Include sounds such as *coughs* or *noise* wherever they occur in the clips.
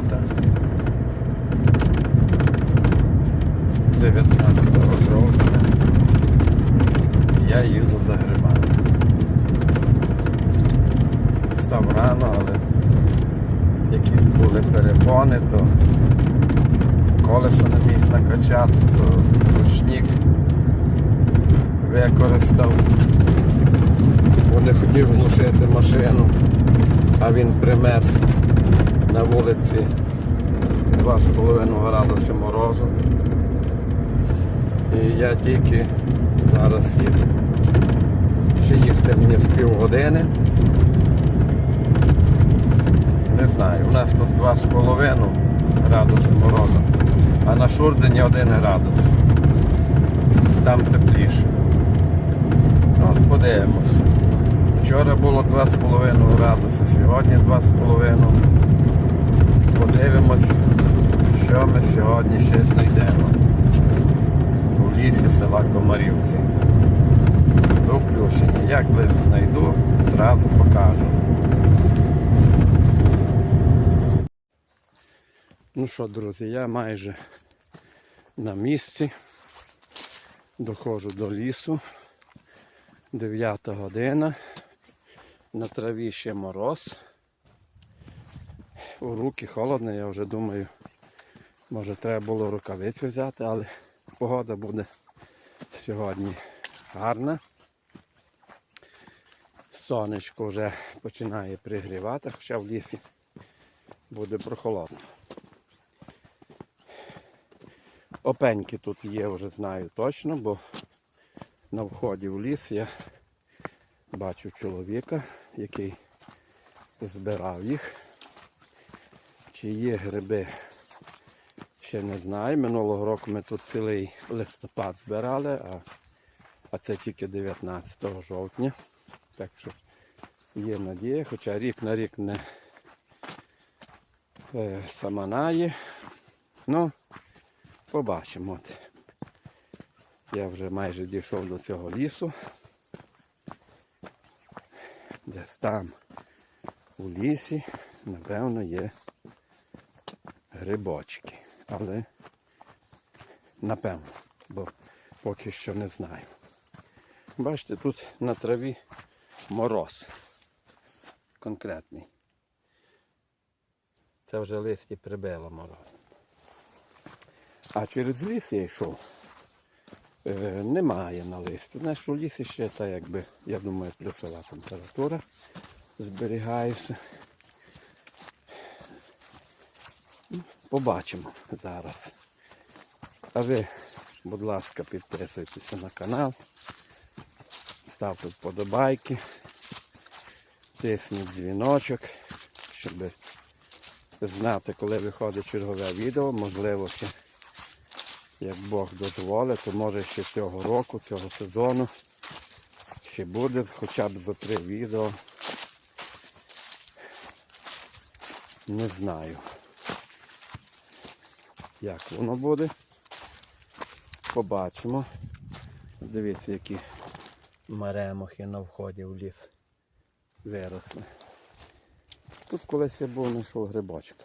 Toyota. На 2,5 градуси морозу. І я тільки зараз їду. Ще їхати мені з півгодини. Не знаю, у нас тут 2,5 градуси морозу, а на Шурдені 1 градус. Там тепліше. От подивимось. Вчора було 2,5 градуси, сьогодні 2,5. Подивимось, що ми сьогодні ще знайдемо у лісі села Комарівці. До включення. Як лише знайду, зразу покажу. Ну що, друзі, я майже на місці. Доходжу до лісу. 9 година. На траві ще мороз. Руки холодно, я вже думаю, може треба було рукавиці взяти, але погода буде сьогодні гарна. Сонечко вже починає пригрівати, хоча в лісі буде прохолодно. Опеньки тут є, вже знаю точно, бо на вході в ліс я бачу чоловіка, який збирав їх. Чи є гриби, ще не знаю. Минулого року ми тут цілий листопад збирали, а, а це тільки 19 жовтня. Так що є надія, хоча рік на рік не е, саманає. Ну, побачимо. От. Я вже майже дійшов до цього лісу. Десь там у лісі, напевно, є грибочки. Але напевно, бо поки що не знаю. Бачите, тут на траві мороз конкретний. Це вже листі прибило мороз. А через ліс я йшов. Е, немає на листі. Знаєш, у лісі ще та якби, я думаю, плюсова температура зберігається. Ну, Побачимо зараз. А ви, будь ласка, підписуйтеся на канал, ставте вподобайки, тисніть дзвіночок, щоб знати, коли виходить чергове відео, можливо, ще як Бог дозволить, то може ще цього року, цього сезону ще буде хоча б за три відео. Не знаю, як воно буде. Побачимо. Дивіться, які маремохи на вході в ліс виросли. Тут колись я був знайшов грибочка.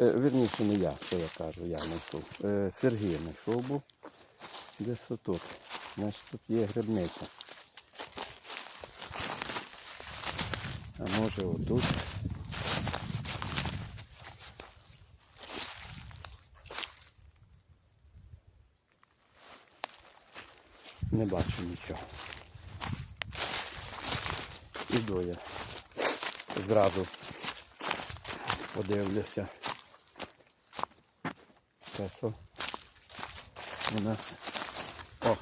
Е, Вірніше не я, що я кажу, я знайшов. Е, Сергій знайшов був. Десь отут. Значить тут є грибниця. А може отут. Не бачу нічого. Іду я. Зразу подивлюся. Що у нас. О,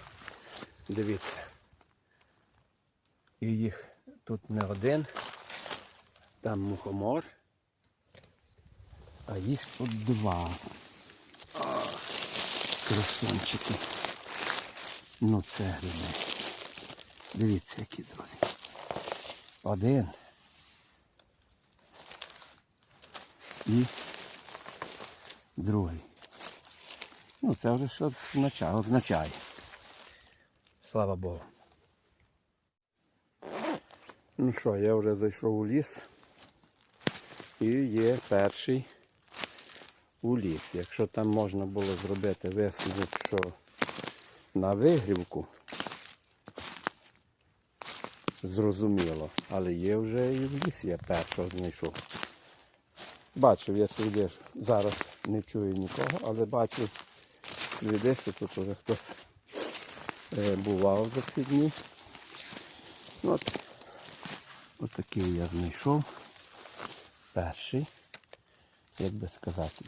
дивіться. І їх тут не один. Там мухомор. А їх тут два. Красунчики. Ну це гриби. Дивіться, які друзі. Один. І другий. Ну, це вже щось означає. означає. Слава Богу. Ну що, я вже зайшов у ліс. І є перший у ліс. Якщо там можна було зробити висновок, що на вигрівку, зрозуміло, але є вже і в лісі я першого знайшов. Бачив, я сліди, зараз не чую нікого, але бачив сліди, що тут вже хтось е, бував за ці дні. От, от такий я знайшов. Перший, як би сказати,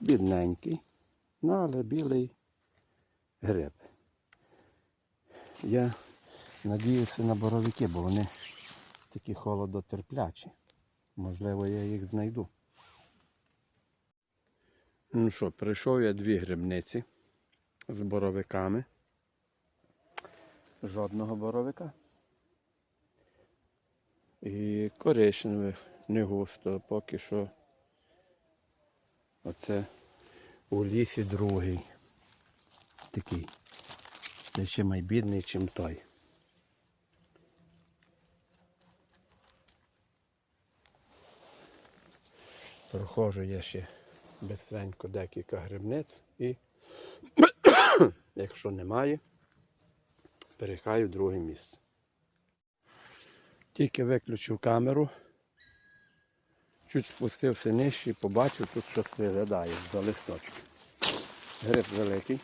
бідненький, ну але білий гриб. Я надіюся на боровики, бо вони такі холодотерплячі. Можливо, я їх знайду. Ну що, прийшов я дві грибниці з боровиками. Жодного боровика. І коричневих не густо, поки що оце у лісі другий. Такий. Це ще майбідний, чим той. Проходжу я ще безстренько декілька грибниць і *coughs* якщо немає, перехаю друге місце. Тільки виключив камеру, чуть спустився нижче і побачив тут щось виглядає за листочки. Гриб великий.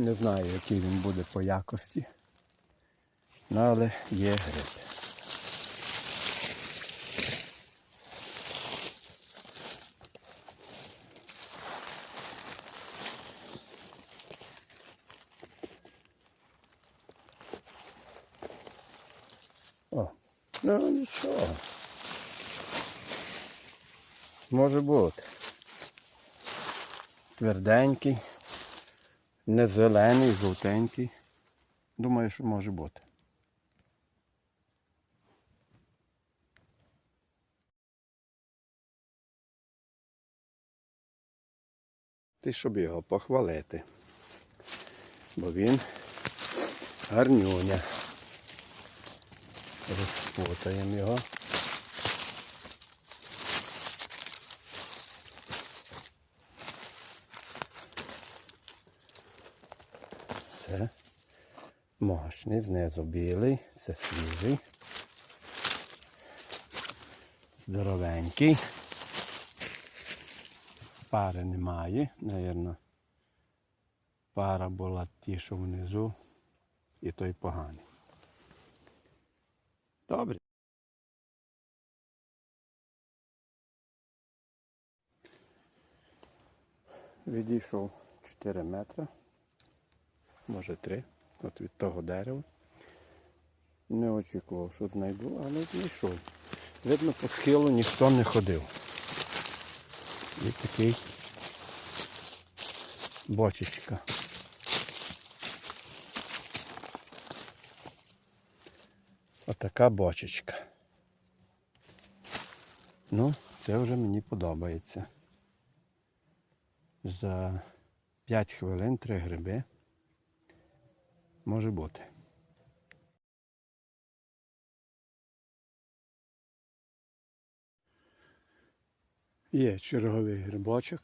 Не знаю, який він буде по якості. Ну, але є гриб. О, ну нічого. Може бути. Тверденький, не зелений, жовтенький. Думаю, що може бути. Ти щоб його похвалити. Бо він гарнюня. Розпутаємо його. Це мощний, знизу білий, це свіжий. Здоровенький. Пари немає, навірно. Пара була ті, що внизу, і той поганий. Добре. Відійшов 4 метри, може 3, от від того дерева. Не очікував, що знайду, але знайшов. Видно, по схилу ніхто не ходив. І такий бочечка. Отака бочечка. Ну, це вже мені подобається. За 5 хвилин 3 гриби. Може бути. Є черговий грибочок.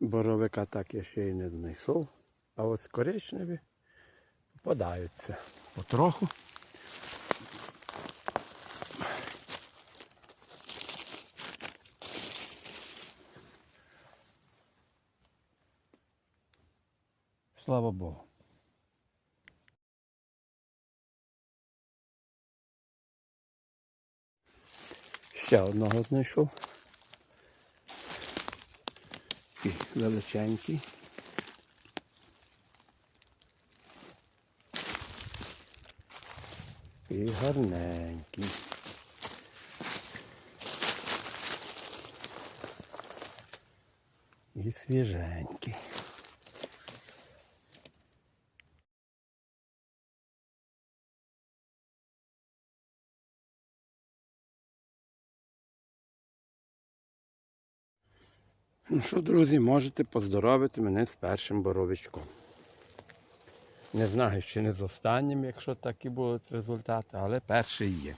Боровика так я ще й не знайшов. А ось коричневі попадаються потроху. Слава Богу. Ще одного знайшов. Такий величенький. І гарненький. І свіженький. Ну що, друзі, можете поздоровити мене з першим боровичком. Не знаю, чи не з останнім, якщо такі будуть результати, але перший є.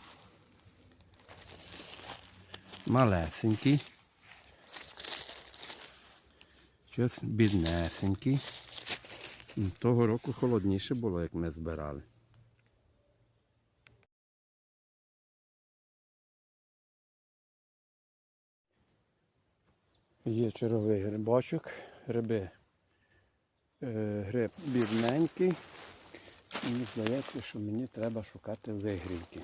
Малесенький. Щось біднесенький. Ну, Того року холодніше було, як ми збирали. Є черговий грибочок, гриби. Е, гриб бідненький. Мені здається, що мені треба шукати вигрівки.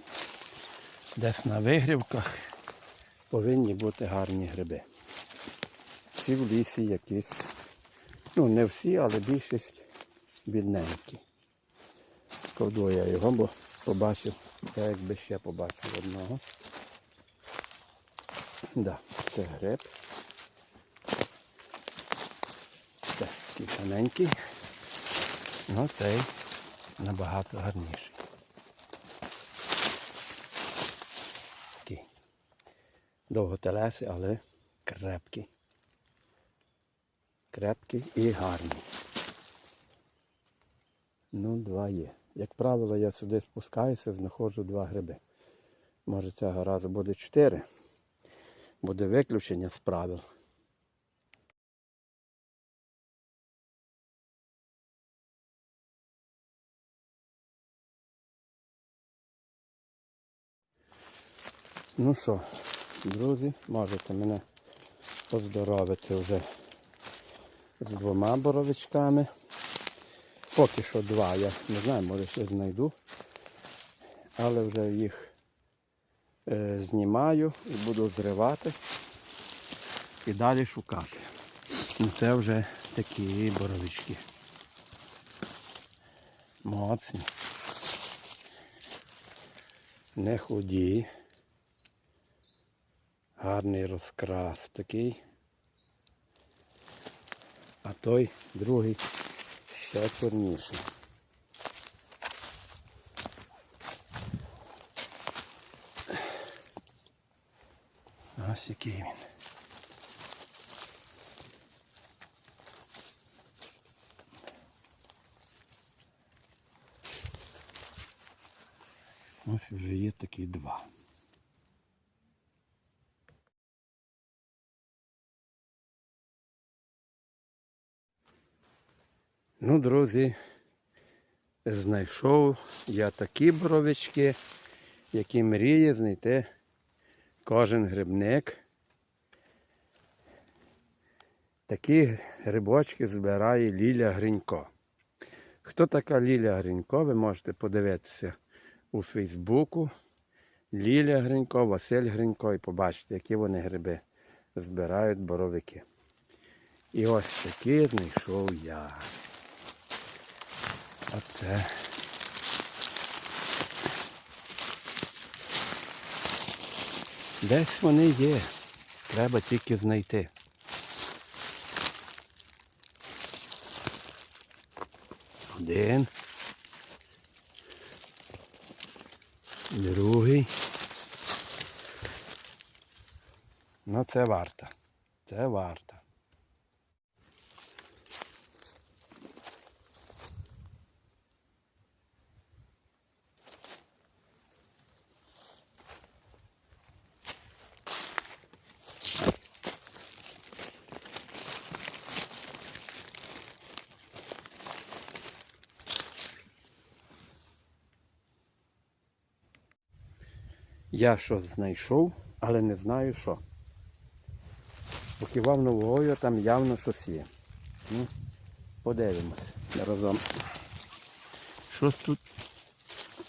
Десь на вигрівках повинні бути гарні гриби. Ці в лісі якісь, ну не всі, але більшість бідненькі. Ковду я його, бо побачив, я якби ще побачив одного. Да, це гриб. Теж такий тоненький. Ну цей набагато гарніший. Такий. Довготелесий, але крепкий. Крепкий і гарний. Ну, два є. Як правило, я сюди спускаюся, знаходжу два гриби. Може цього разу буде чотири. Буде виключення з правил. Ну що, друзі, можете мене поздоровити вже з двома боровичками. Поки що два, я не знаю, може ще знайду. Але вже їх е, знімаю і буду зривати і далі шукати. Ну, це вже такі боровички. Моцні. Не худі. Гарний розкрас такий. А той другий ще чорніший. Ось який він. Ось вже є такі два. Ну, друзі, знайшов я такі боровички, які мріє знайти кожен грибник. Такі грибочки збирає Ліля Гринько. Хто така Ліля Гринько, ви можете подивитися у Фейсбуку. Ліля Гринько, Василь Гринько і побачите, які вони гриби збирають боровики. І ось такі знайшов я. А це. Десь вони є. Треба тільки знайти. Один. Другий. Ну це варто. Це варто. Я щось знайшов, але не знаю що. Покивав новою, там явно щось є. Ну, подивимось разом. Щось тут.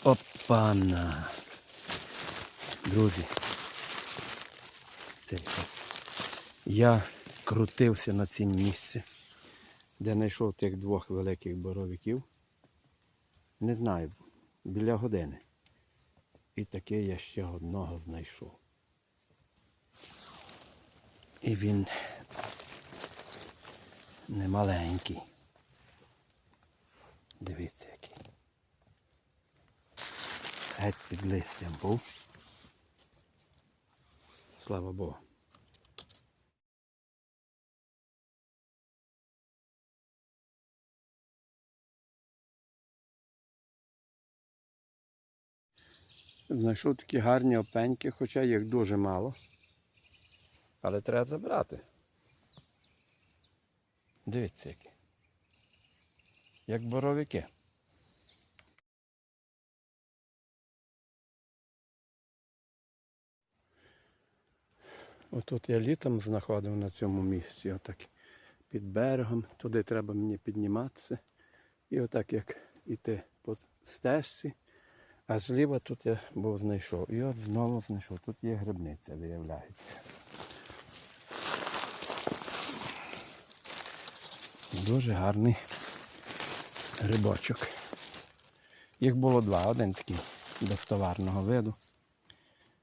Опана. Друзі. Я крутився на цім місці, де знайшов тих двох великих боровиків. Не знаю, біля години. І таке я ще одного знайшов. І він не маленький. Дивіться який. Геть під листям був. Слава Богу. Знайшов такі гарні опеньки, хоча їх дуже мало. Але треба забрати. Дивіться які. Як боровики. Отут я літом знаходив на цьому місці, отак під берегом. Туди треба мені підніматися. І отак як іти по стежці. А зліва тут я був знайшов. І от знову знайшов. Тут є грибниця, виявляється. Дуже гарний грибочок. Їх було два, один такий безтоварного виду.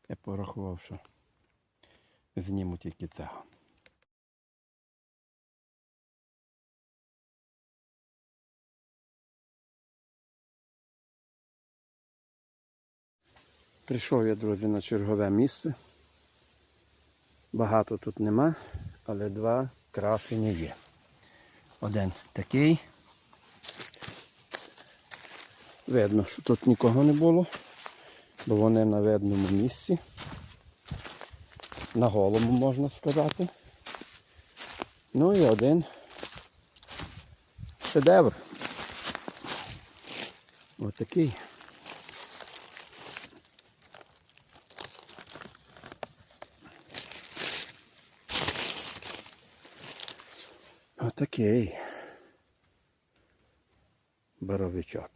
Я порахував, що зніму тільки цього. Прийшов я, друзі, на чергове місце. Багато тут нема, але два красені є. Один такий. Видно, що тут нікого не було, бо вони на видному місці. На голому можна сказати. Ну і один шедевр. Отакий. Отакий. Боровичок.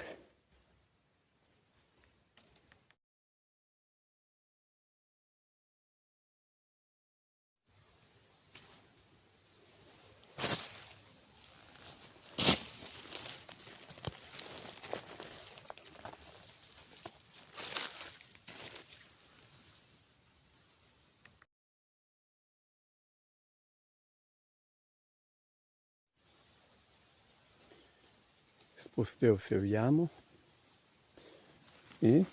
Спустився в яму і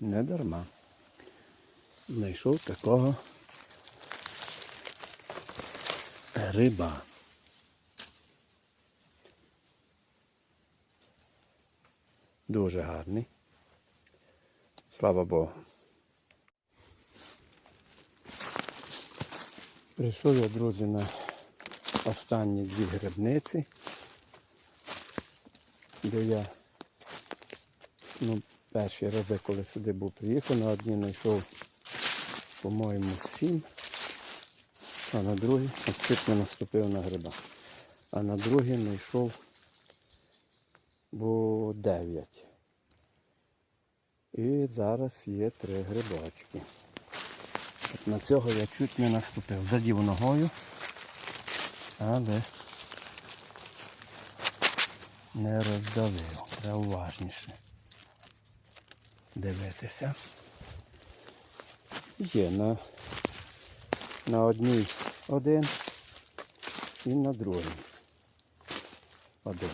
не дарма. Знайшов такого риба. Дуже гарний. Слава Богу. Прийшов я, друзі, на останні дві грибниці де я ну, перші рази, коли сюди був приїхав, на одній знайшов, по-моєму, сім, а на другій не наступив на гриба. А на другій знайшов бо дев'ять. І зараз є три грибочки. От на цього я чуть не наступив. Задів ногою, але не роздавив. Треба уважніше дивитися. Є на, на одній один і на другій один.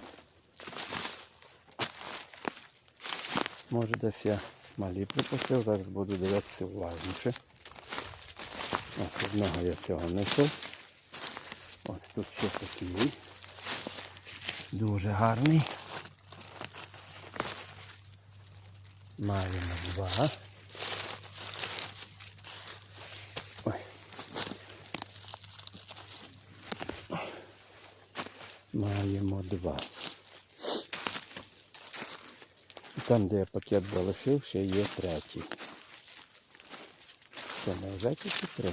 Може десь я малі припустив, зараз буду дивитися уважніше. Ось одного я цього несу. Ось тут ще такий. Дуже гарний. Маємо два. Ой. Маємо два. Там, де я пакет залишив, ще є третій. Це не вже тільки три.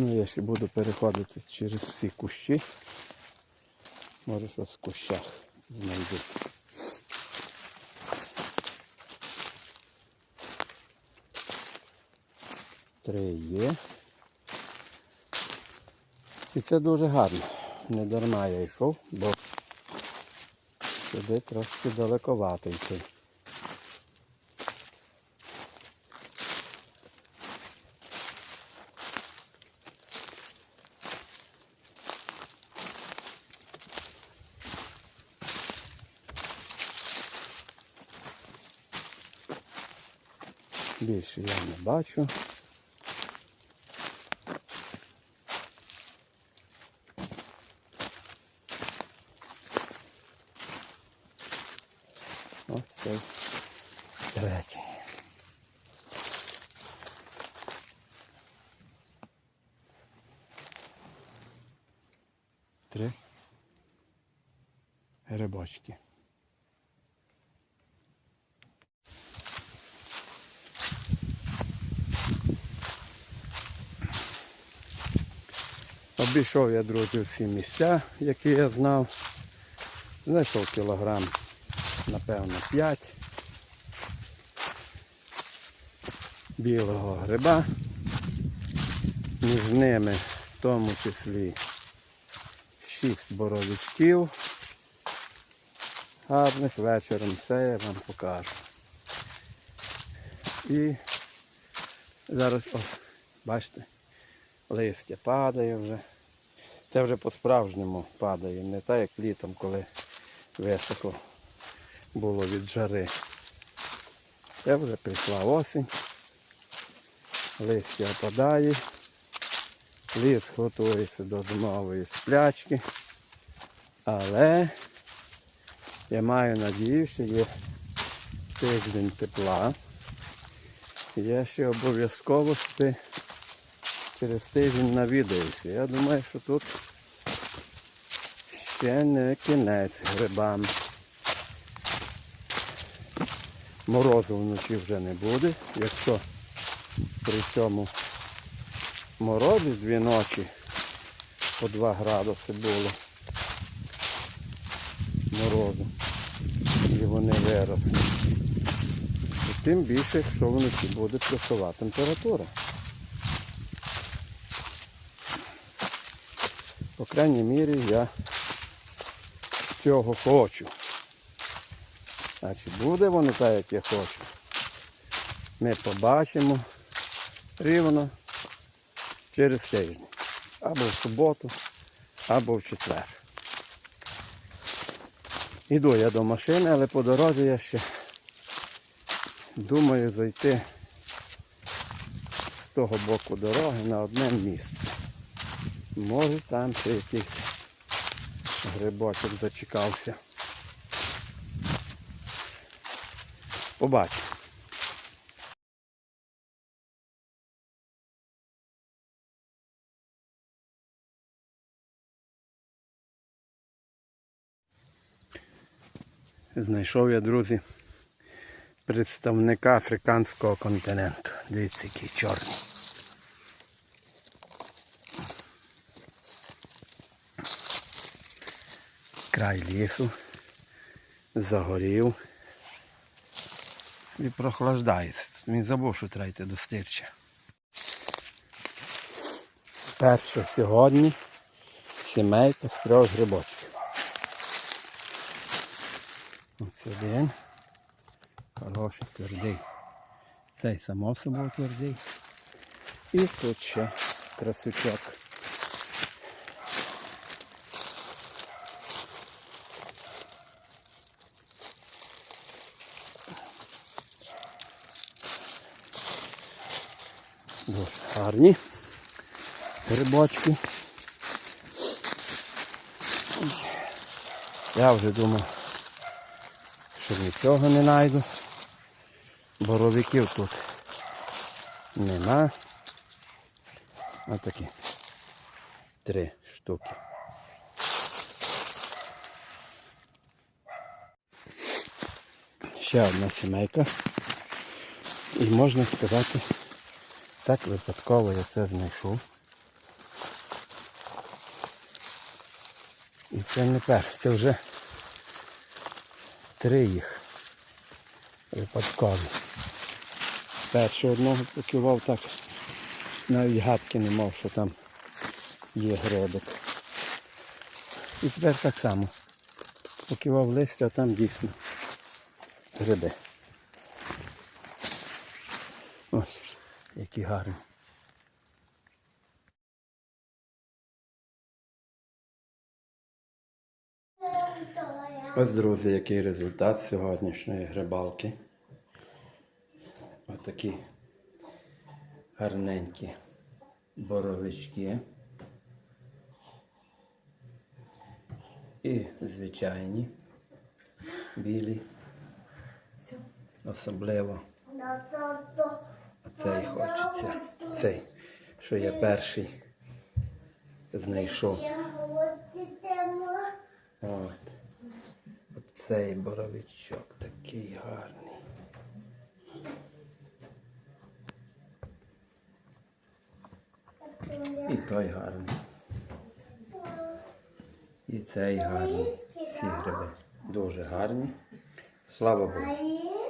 Ну, я ще буду переходити через ці кущі. Може щось в кущах знайду. Три є. І це дуже гарно. Не дарма я йшов, бо сюди трошки далековато йти. більше я не бачу. Ось цей третій. Три рибачки. Обійшов я, друзі, всі місця, які я знав. Знайшов кілограм, напевно, 5 білого гриба. Між ними в тому числі 6 боровичків. Гарних вечором все я вам покажу. І зараз, о, бачите, листя падає вже. Це вже по-справжньому падає, не так як літом, коли високо було від жари. Це вже прийшла осінь. Листя опадає. Ліс готується до зимової сплячки. Але я маю надію, що є тиждень тепла. Я ще обов'язково спи через тиждень навідаюся. Я думаю, що тут ще не кінець грибам. Морозу вночі вже не буде. Якщо при цьому морозі дві ночі по 2 градуси було морозу. І вони виросли. І тим більше, якщо вночі буде плюсова температура. По крайній мірі я цього хочу. А чи буде воно так, як я хочу? Ми побачимо рівно через тиждень. Або в суботу, або в четвер. Іду я до машини, але по дорозі я ще думаю зайти з того боку дороги на одне місце. Може там ще якийсь грибочок зачекався. Побачимо. Знайшов я, друзі, представника африканського континенту. Дивіться, який чорний. Край лісу. Загорів. І прохлаждається. Він забув, що треба йти до стирча. Перше сьогодні сімейка з трьох грибочків. Ось один. Хороший, твердий. Цей само собою твердий. І тут ще красючок. Дуже гарні грибочки. Я вже думав, що нічого не знайду. Боровиків тут нема. Ось такі. Три штуки. Ще одна сімейка. І можна сказати, так випадково я це знайшов. І це не перше, це вже три їх випадкові. Першого одного покивав так, навіть гадки не мав, що там є грибик. І тепер так само. Покивав листя, а там дійсно гриби. Ось, які гарні. Ось, друзі, який результат сьогоднішньої грибалки. Отакі гарненькі боровички. І звичайні білі особливо. Цей хочеться. Цей, що я перший знайшов. От. Оцей боровичок такий гарний. І той гарний. І цей гарний. Всі гриби дуже гарні. Слава Богу.